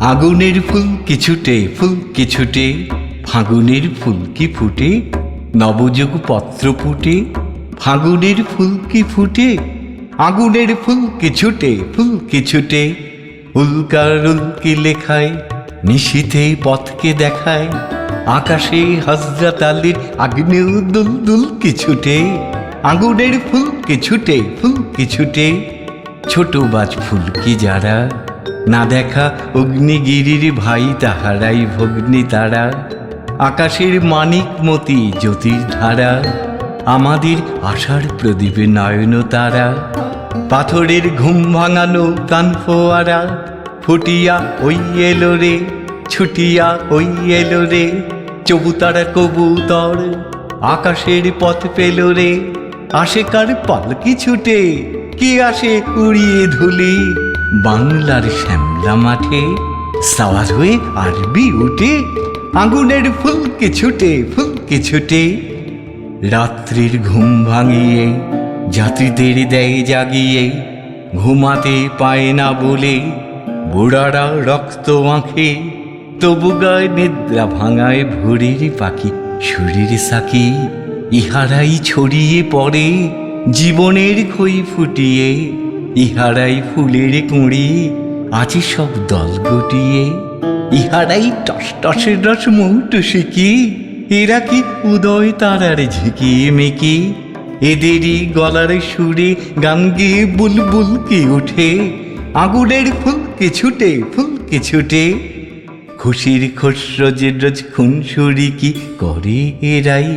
আগুনের ফুল কিছুটে ফুল কিছুটে ফাগুনের ফুল কি ফুটে? নবযুগ পত্র ফুটে। ফাগুনের ফুল কি ফুটে? আগুনের ফুল কিছুটে ফুল কিছুটে উল্কার উল্কি লেখায়? নিশীথে পথকে দেখায়? আকাশে হজরত আলীর আগ্নেয় দুল দুল কিছুটে আগুনের ফুল কিছুটে ফুল কিছুটে ছোট? বাজ ফুলকি যারা না দেখা অগ্নিগিরির ভাই, তাহারাই ভগ্নি তারা। আকাশের মানিক মতি জ্যোতির ধারা আমাদের আশার প্রদীপে নয়ন তারা। পাথরের ঘুম ভাঙানো কান ফোয়ারা, ফুটিয়া ওই এলো রে, ছুটিয়া ওই এলো রে, চবুতারা কবুতর, আকাশের পথ পেল রে। আসে কার পালকি ছুটে, কি আসে উড়িয়ে ধুলি? বাংলার শ্যামলা মাঠে, সাওয়ার হয়ে আরবি উঠে, আগুনের ফুলকে ছুটে ফুলকে ছুটে। রাত্রির ঘুম ভাঙিয়ে, যাত্রীদের দেয় জাগিয়ে, ঘুমাতে পায় না বলে বুড়ারা রক্ত আঁখে তবু গায়ে নিদ্রা ভাঙায় ভোরের পাখি, শরীর সাকি, ইহারাই ছড়িয়ে পড়ে, জীবনের খই ফুটিয়ে। ইহারাই ফুলের কুঁড়ি আছে সব দল গুটিয়ে। ইহারাই টস টসের রস মৌট শিখি, এরা কি উদয় তারার ঝিকি মেকি। এদেরই গলার সুরে গান গেয়ে বুলবুল কি উঠে আগুনের ফুলকে ছুটে ফুলকে ছুটে। খুশির খসরজ রোজ খুনসুরি কি করে এরাই?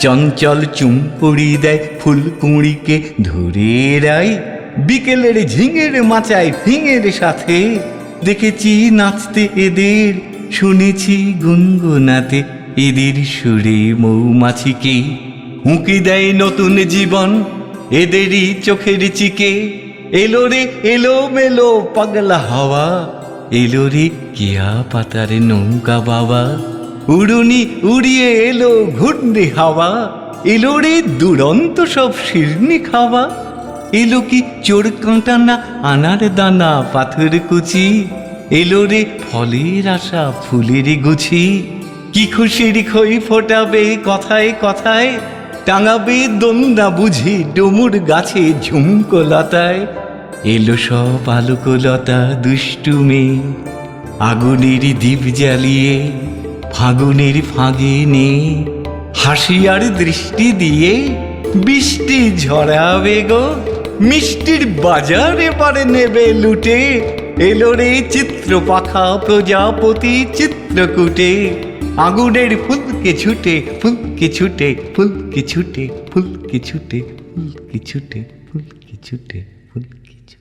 চঞ্চল চুম্পুড়ি দেয় ফুল কুঁড়িকে ধরে এরাই। বিকেলের ঝিঙের মাচায় ফিঙের সাথে। দেখেছি নাচতে এদের, শুনেছি গুনগুনাতে এদের সুরে মৌমাছিকে। উঁকি দেয় নতুন জীবন, এদেরই চোখের চিকে। এলো রে, এলো মেলো পাগলা হাওয়া, এলো রে কেয়া পাতার নৌকা বাবা। উড়ুনি উড়িয়ে এলো ঘূর্ণি হাওয়া, এলো রে দুরন্ত সব শিরনি খাওয়া। এলো কি চোর কাঁটা না আনার দানা, পাথর কুচি? এলো রে ফলের আশা, ফুলের গুছি। কি খুশির খই ফোটাবে কথায় কথায়, টাঙাবে দোলনা বুঝি ডুমুর গাছে ঝুমকো লতায় এলো সব আলোকলতা দুষ্টু মেয়ে, আগুনের দ্বীপ জ্বালিয়ে, ফাগুনের ফাঁগে নে হাসিয়ার দৃষ্টি দিয়ে বৃষ্টি ঝরাবে গো। মিষ্টির বাজার এবারে নেবে লুটে। এলো রে চিত্র পাখা প্রজাপতি চিত্রকূটে। আগুনের ফুলকে ছুটে ফুলকে ছুটে ফুলকে ছুটে ফুলকে ছুটে ফুলকে ছুটে ফুলকে ছুটে ফুলকে ছুটে।